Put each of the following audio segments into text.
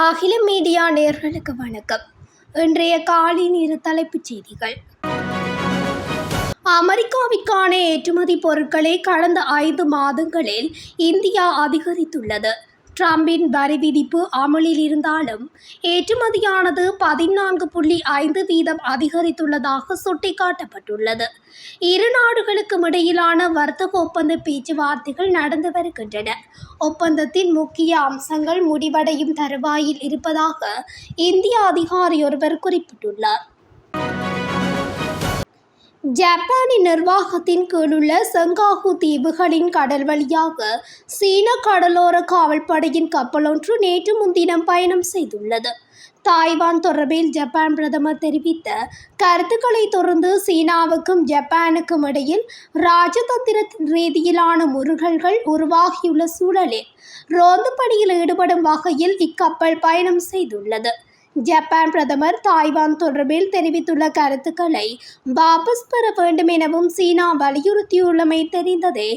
அகில மீடியா நேர்களுக்கு வணக்கம். இன்றைய காலின் இரு தலைப்புச் செய்திகள். அமெரிக்காவிற்கான ஏற்றுமதி பொருட்களை கடந்த ஐந்து மாதங்களில் இந்தியா அதிகரித்துள்ளது. ட்ரம்பின் வரி விதிப்பு அமலில் இருந்தாலும் ஏற்றுமதியானது பதினான்கு புள்ளி ஐந்து வீதம் அதிகரித்துள்ளதாக சுட்டிக்காட்டப்பட்டுள்ளது. இரு நாடுகளுக்கும் இடையிலான வர்த்தக ஒப்பந்த பேச்சுவார்த்தைகள் நடந்து வருகின்றன. ஒப்பந்தத்தின் முக்கிய அம்சங்கள் முடிவடையும் தருவாயில் இருப்பதாக இந்திய அதிகாரி ஒருவர் குறிப்பிட்டுள்ளார். ஜப்பானின் நிர்வாகத்தின் கீழுள்ள செங்காகு தீவுகளின் கடல் வழியாக சீன கடலோர காவல்படையின் கப்பலொன்று நேற்று முன்தினம் பயணம் செய்துள்ளது. தாய்வான் தொடர்பில் ஜப்பான் பிரதமர் தெரிவித்த கருத்துக்களை தொடர்ந்து சீனாவுக்கும் ஜப்பானுக்கும் இடையில் ராஜதந்திர ரீதியிலான முருகல்கள் உருவாகியுள்ள சூழலில் ரோந்து பணியில் ஈடுபடும் வகையில் இக்கப்பல் பயணம் செய்துள்ளது. ஜப்பான் பிரதமர் தாய்வான் தொடர்பில் தெரிவித்துள்ள கருத்துக்களை வாபஸ் பெற வேண்டும் எனவும் சீனா வலியுறுத்தியுள்ளமை தெரிந்ததே.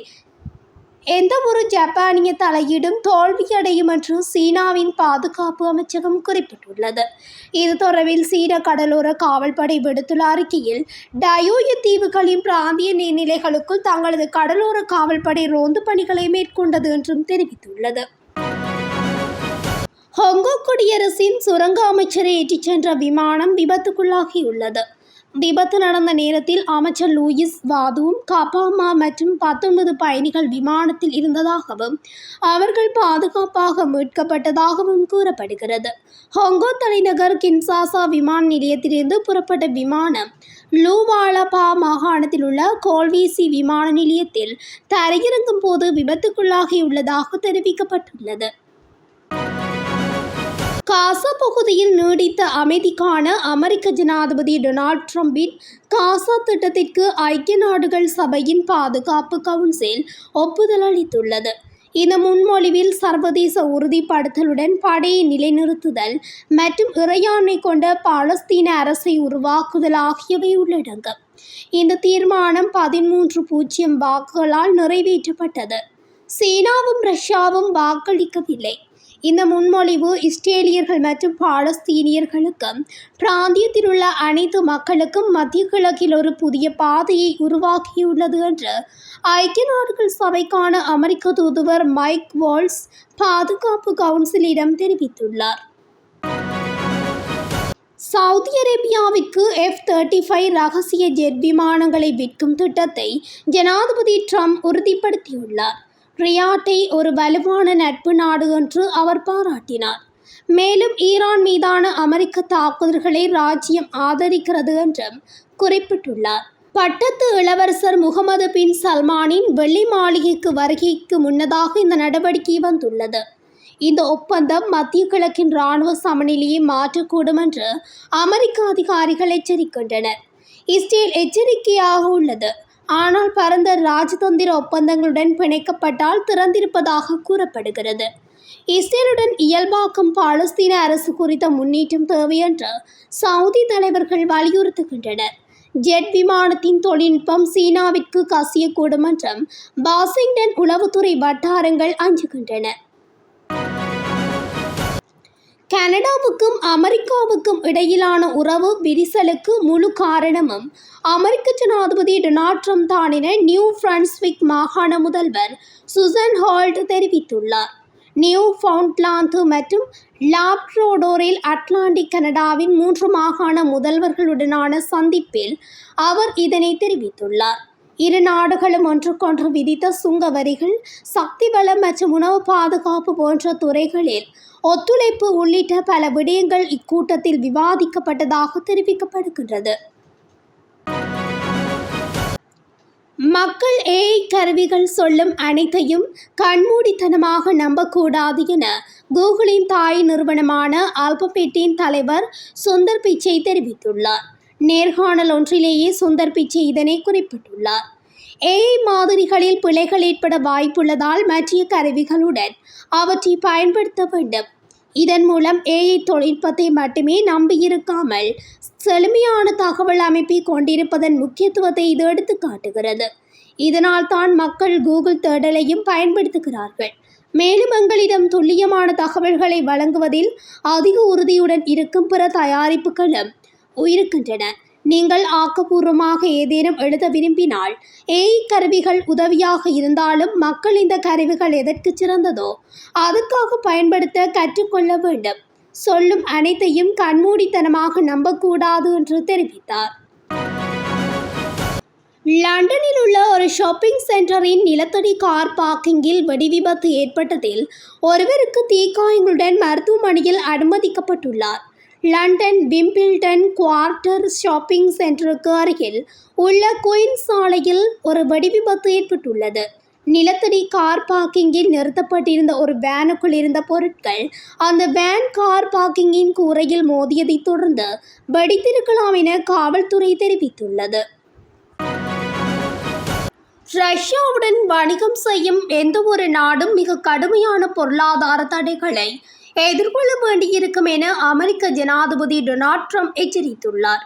எந்த ஒரு ஜப்பானிய தலையீடும் தோல்வியடையும் என்று சீனாவின் பாதுகாப்பு அமைச்சகம் குறிப்பிட்டுள்ளது. இது தொடர்பில் சீன கடலோர காவல்படை விடுத்துள்ள அறிக்கையில் டயோய தீவுகளின் பிராந்திய நீர்நிலைகளுக்குள் தங்களது கடலோர காவல்படை ரோந்து பணிகளை மேற்கொண்டது என்றும் தெரிவித்துள்ளது. ஹொங்கோ குடியரசின் சுரங்க அமைச்சரை ஏற்றிச் சென்ற விமானம் விபத்துக்குள்ளாகியுள்ளது. விபத்து நடந்த நேரத்தில் அமைச்சர் லூயிஸ் வாதுவும் கபாமா மற்றும் பத்தொன்பது பயணிகள் விமானத்தில் இருந்ததாகவும் அவர்கள் பாதுகாப்பாக மீட்கப்பட்டதாகவும் கூறப்படுகிறது. ஹொங்கோ தலைநகர் கின்சாசா விமான நிலையத்திலிருந்து புறப்பட்ட விமானம் லூவாலபா மாகாணத்தில் உள்ள கோல்வீசி விமான நிலையத்தில் தரையிறங்கும் போது விபத்துக்குள்ளாகியுள்ளதாக தெரிவிக்கப்பட்டுள்ளது. காசா பகுதியில் நீடித்த அமைதிக்கான அமெரிக்க ஜனாதிபதி டொனால்ட் ட்ரம்பின் காசா திட்டத்திற்கு ஐக்கிய நாடுகள் சபையின் பாதுகாப்பு கவுன்சில் ஒப்புதல் அளித்துள்ளது. இந்த முன்மொழிவில் சர்வதேச உறுதிப்படுத்தலுடன் படையை நிலைநிறுத்துதல் மற்றும் இறையாண்மை கொண்ட பாலஸ்தீன அரசை உருவாக்குதல் ஆகியவை உள்ளடங்கும். இந்த தீர்மானம் பதிமூன்று பூஜ்ஜியம் வாக்குகளால் நிறைவேற்றப்பட்டது. சீனாவும் ரஷ்யாவும் வாக்களிக்கவில்லை. இந்த முன்மொழிவு இஸ்ரேலியர்கள் மற்றும் பாலஸ்தீனியர்களுக்கும் பிராந்தியத்தில் உள்ள அனைத்து மக்களுக்கும் மத்திய கிழக்கில் ஒரு புதிய பாதையை உருவாக்கியுள்ளது என்று ஐக்கிய நாடுகள் சபைக்கான அமெரிக்க தூதுவர் மைக் வால்ஸ் பாதுகாப்பு கவுன்சிலிடம் தெரிவித்துள்ளார். சவுதி அரேபியாவிற்கு எஃப் தேர்ட்டி ஃபைவ் ரகசிய ஜெட் விமானங்களை விற்கும் திட்டத்தை ஜனாதிபதி ட்ரம்ப் உறுதிப்படுத்தியுள்ளார். ரியாட்டை ஒரு வலுவான நட்பு நாடு என்று அவர் பாராட்டினார். மேலும் ஈரான் மீதான அமெரிக்க தாக்குதல்களை ராஜ்யம் ஆதரிக்கிறது என்றும் குறிப்பிட்டுள்ளார். பட்டத்து இளவரசர் முகமது பின் சல்மானின் வெள்ளி மாளிகைக்கு வருகைக்கு முன்னதாக இந்த நடவடிக்கை வந்துள்ளது. இந்த ஒப்பந்தம் மத்திய கிழக்கின் இராணுவ சமநிலையை மாற்றக்கூடும் என்று அமெரிக்க அதிகாரிகள் எச்சரிக்கின்றனர். இஸ்ரேல் எச்சரிக்கையாக உள்ளது. ஆனால் பரந்த ராஜதந்திர ஒப்பந்தங்களுடன் பிணைக்கப்பட்டால் திறந்திருப்பதாக கூறப்படுகிறது. இஸ்ரேலுடன் இயல்பாக்கும் பாலஸ்தீன அரசு குறித்த முன்னேற்றம் தேவையென்று சவுதி தலைவர்கள் வலியுறுத்துகின்றனர். ஜெட் விமானத்தின் தொழில்நுட்பம் சீனாவிற்கு கசியக்கூடும் என்றும் வாஷிங்டன் உளவுத்துறை வட்டாரங்கள் அஞ்சுகின்றன. கனடாவுக்கும் அமெரிக்காவுக்கும் இடையிலான உறவு விரிசலுக்கு முழு காரணமும் அமெரிக்க ஜனாதிபதி டொனால்ட் ட்ரம்ப் தான் என நியூ பிரான்ஸ்விக் மாகாண முதல்வர் சுசன் ஹால்ட் தெரிவித்துள்ளார். நியூ ஃபவுண்ட்லாந்து மற்றும் லாப்ரோடோரில் அட்லாண்டிக் கனடாவின் மூன்று மாகாண முதல்வர்களுடனான சந்திப்பில் அவர் இதனை தெரிவித்துள்ளார். இரு நாடுகளும் ஒன்றுக்கொன்று விதித்த சுங்க வரிகள் சக்தி வளம் மற்றும் உணவு பாதுகாப்பு போன்ற துறைகளில் ஒத்துழைப்பு உள்ளிட்ட பல விடயங்கள் இக்கூட்டத்தில் விவாதிக்கப்பட்டதாக தெரிவிக்கப்படுகின்றது. மக்கள் ஏஐ கருவிகள் சொல்லும் அனைத்தையும் கண்மூடித்தனமாக நம்பக்கூடாது என கூகுளின் தாய் நிறுவனமான ஆல்பபெட்டின் தலைவர் சுந்தர் பிச்சை தெரிவித்துள்ளார். நேர்காணல் ஒன்றிலேயே சுந்தர் பிச்சை இதனை குறிப்பிட்டுள்ளார். ஏஐ மாதிரிகளில் பிழைகள் ஏற்பட வாய்ப்புள்ளதால் மற்றிய கருவிகளுடன் அவற்றை பயன்படுத்த வேண்டும். இதன் மூலம் ஏஐ தொழில்நுட்பத்தை மட்டுமே நம்பியிருக்காமல் செழுமையான தகவல் அமைப்பை கொண்டிருப்பதன் முக்கியத்துவத்தை இது எடுத்து காட்டுகிறது. இதனால் தான் மக்கள் கூகுள் தேடலையும் பயன்படுத்துகிறார்கள். மேலும் எங்களிடம் துல்லியமான தகவல்களை வழங்குவதில் அதிக உறுதியுடன் இருக்கும் பிற தயாரிப்புகளும் இருக்கின்றன. நீங்கள் ஆக்கப்பூர்வமாக ஏதேனும் எழுத விரும்பினால் ஏஐ கருவிகள் உதவியாக இருந்தாலும் மக்கள் இந்த கருவிகள் எதற்கு சிறந்ததோ அதுக்காக பயன்படுத்த கற்றுக்கொள்ள வேண்டும். சொல்லும் அனைத்தையும் கண்மூடித்தனமாக நம்பக்கூடாது என்று தெரிவித்தார். லண்டனில் உள்ள ஒரு ஷாப்பிங் சென்டரின் நிலத்தடி கார் பார்க்கிங்கில் வெடிவிபத்து ஏற்பட்டதில் ஒருவருக்கு தீக்காயங்களுடன் மருத்துவமனையில் அனுமதிக்கப்பட்டுள்ளார். லண்டன் விம்பிள்டன் குவார்ட்டர் ஷாப்பிங் சென்டருக்கு அருகில் உள்ள குயின் சாலையில் ஒரு வெடிவிபத்து ஏற்பட்டுள்ளது. நிலத்தடி கார் பார்க்கிங்கில் நிறுத்தப்பட்டிருந்த ஒரு வேனுக்குள் இருந்த பொருட்கள் அந்த வேன் கார் பார்க்கிங்கின் கூரையில் மோதியதைத் தொடர்ந்து வெடித்திருக்கலாம் என காவல்துறை தெரிவித்துள்ளது. ரஷ்யாவுடன் வணிகம் செய்யும் எந்த ஒரு நாடும் மிக கடுமையான பொருளாதார தடைகளை எதிர்கொள்ள வேண்டியிருக்கும் என அமெரிக்க ஜனாதிபதி டொனால்ட் ட்ரம்ப் எச்சரித்துள்ளார்.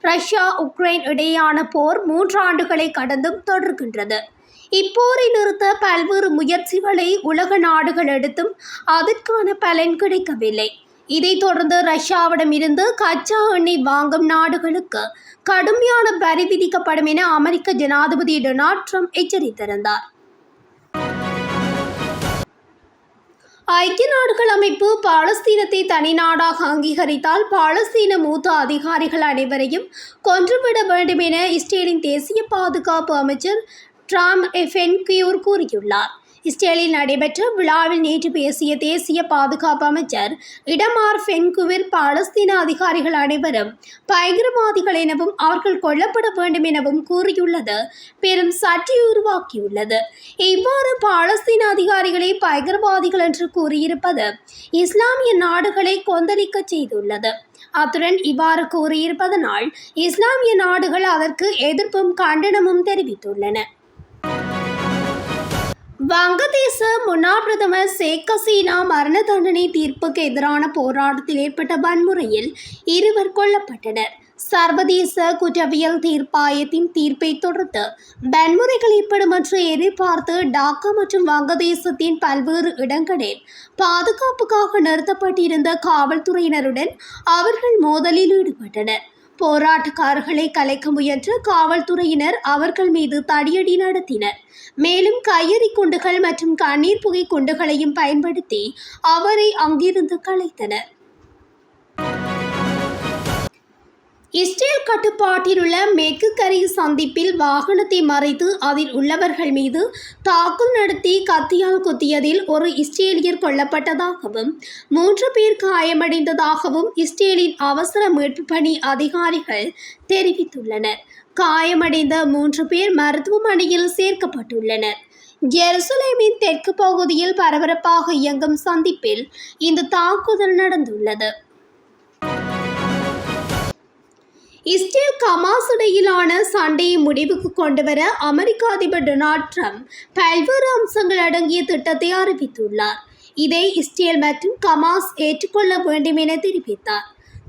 ரஷ்யா உக்ரைன் இடையேயான போர் மூன்று ஆண்டுகளை கடந்தும் தொடர்கின்றது. இப்போரை நிறுத்த பல்வேறு முயற்சிகளை உலக நாடுகள் எடுத்தும் அதற்கான பலன் கிடைக்கவில்லை. இதைத் தொடர்ந்து ரஷ்யாவிடம் இருந்து கச்சா எண்ணெய் வாங்கும் நாடுகளுக்கு கடுமையான வரி விதிக்கப்படும் என அமெரிக்க ஜனாதிபதி டொனால்ட் ட்ரம்ப் எச்சரித்திருந்தார். ஐக்கிய நாடுகள் அமைப்பு பாலஸ்தீனத்தை தனி நாடாக அங்கீகரித்தால் பாலஸ்தீன மூத்த அதிகாரிகள் அனைவரையும் கொன்றுவிட வேண்டும் என இஸ்ரேலின் தேசிய பாதுகாப்பு அமைச்சர் ட்ராம் எஃபென்கியூர் கூறியுள்ளார். இஸ்ரேலில் நடைபெற்ற விழாவில் நேற்று பேசிய தேசிய பாதுகாப்பு அமைச்சர் இடமார் ஃபென்குவிர் பாலஸ்தீன அதிகாரிகள் அனைவரும் பயங்கரவாதிகள் எனவும் அவர்கள் கொல்லப்பட வேண்டும் எனவும் கூறியுள்ளது. பெரும் சர்ச்சையை உருவாக்கியுள்ளது. இவ்வாறு பாலஸ்தீன அதிகாரிகளை பயங்கரவாதிகள் என்று கூறியிருப்பது இஸ்லாமிய நாடுகளை கொந்தளிக்க செய்துள்ளது. அத்துடன் இவ்வாறு கூறியிருப்பதனால் இஸ்லாமிய நாடுகள் அதற்கு எதிர்ப்பும் கண்டனமும் தெரிவித்துள்ளன. வங்கதேச முன்னாள் பிரதமர் ஷேக் ஹசீனா மரண தண்டனை தீர்ப்புக்கு எதிரான போராட்டத்தில் ஏற்பட்ட வன்முறையில் இருவர் கொல்லப்பட்டனர். சர்வதேச குற்றவியல் தீர்ப்பாயத்தின் தீர்ப்பை தொடர்ந்து வன்முறைகள் ஏற்படும் என்று எதிர்பார்த்து டாக்கா மற்றும் வங்கதேசத்தின் பல்வேறு இடங்களில் பாதுகாப்புக்காக நிறுத்தப்பட்டிருந்த காவல்துறையினருடன் அவர்கள் மோதலில் ஈடுபட்டனர். போராட்டக்காரர்களை கலைக்க முயன்ற காவல்துறையினர் அவர்கள் மீது தடியடி நடத்தினர். மேலும் கையெறி குண்டுகள் மற்றும் கண்ணீர் புகை குண்டுகளையும் பயன்படுத்தி அவரை அங்கிருந்து கலைத்தனர். இஸ்ரேல் கட்டுப்பாட்டில் உள்ள மேற்கு கரை சந்திப்பில் வாகனத்தை மறைத்து அதில் உள்ளவர்கள் மீது தாக்குதல் நடத்தி கத்தியால் குத்தியதில் ஒரு இஸ்ரேலியர் கொல்லப்பட்டதாகவும் மூன்று பேர் காயமடைந்ததாகவும் இஸ்ரேலின் அவசர மீட்பு பணி அதிகாரிகள் தெரிவித்துள்ளனர். காயமடைந்த மூன்று பேர் மருத்துவமனையில் சேர்க்கப்பட்டுள்ளனர். ஜெருசலேமின் தெற்கு பகுதியில் பரபரப்பாக இயங்கும் சந்திப்பில் இந்த தாக்குதல் நடந்துள்ளது. இஸ்ரேல் கமாஸ் இடையிலான சண்டையை முடிவுக்கு கொண்டுவர அமெரிக்க அதிபர் டொனால்ட் ட்ரம்ப் பல்வேறு அம்சங்கள் அடங்கிய திட்டத்தை அறிவித்துள்ளார். இதை இஸ்ரேல் மற்றும் கமாஸ் ஏற்றுக்கொள்ள வேண்டும் என தெரிவித்தார்.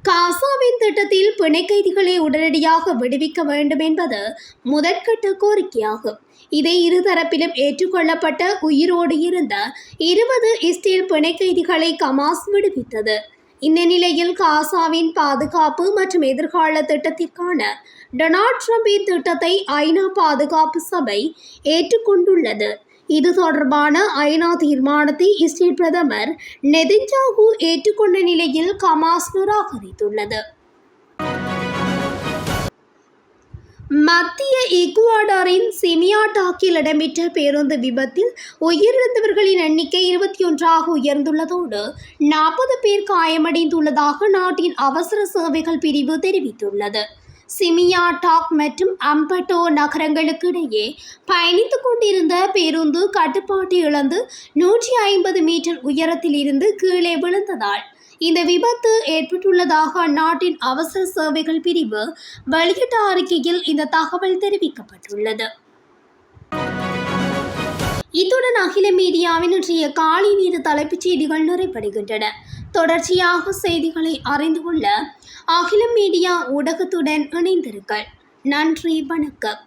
காசாவின் திட்டத்தில் பிணை கைதிகளை உடனடியாக விடுவிக்க வேண்டும் என்பது முதற்கட்ட கோரிக்கையாகும். இதை இருதரப்பிலும் ஏற்றுக்கொள்ளப்பட்ட உயிரோடு இருந்த இருபது இஸ்ரேல் பிணை கைதிகளை கமாஸ் விடுவித்தது. இந்த நிலையில் காசாவின் பாதுகாப்பு மற்றும் எதிர்கால திட்டத்திற்கான டொனால்ட் ட்ரம்பின் திட்டத்தை ஐநா பாதுகாப்பு சபை ஏற்றுக்கொண்டுள்ளது. இது தொடர்பான ஐநா தீர்மானத்தை இஸ்ரேல் பிரதமர் நெதின்ஜாகு ஏற்றுக்கொண்ட நிலையில் கமாஸ் நிராகரித்துள்ளது மத்திய ஈக்குவாடாரின் சிமியாட்டாக்கில் இடம்பெற்ற பேருந்து விபத்தில் உயிரிழந்தவர்களின் எண்ணிக்கை இருபத்தி ஒன்றாக உயர்ந்துள்ளதோடு நாற்பது பேர் காயமடைந்துள்ளதாக நாட்டின் அவசர சேவைகள் பிரிவு தெரிவித்துள்ளது. சிமியா டாக் மற்றும் அம்பட்டோ நகரங்களுக்கு இடையே பயணித்து கொண்டிருந்த பேருந்து கட்டுப்பாட்டை இழந்து நூற்றி ஐம்பது மீட்டர் உயரத்தில் இருந்து கீழே விழுந்ததால் இந்த விபத்து ஏற்பட்டுள்ளதாக அந்நாட்டின் அவசர சேவைகள் பிரிவு வெளியிட்ட அறிக்கையில் இந்த தகவல் தெரிவிக்கப்பட்டுள்ளது. இத்துடன் அகில மீடியாவின் இன்றைய காலை நேர தலைப்புச் செய்திகள் நிறைவடைகின்றன. தொடர்ச்சியாக செய்திகளை அறிந்து கொள்ள அகில மீடியா ஊடகத்துடன் இணைந்திருங்கள். நன்றி வணக்கம்.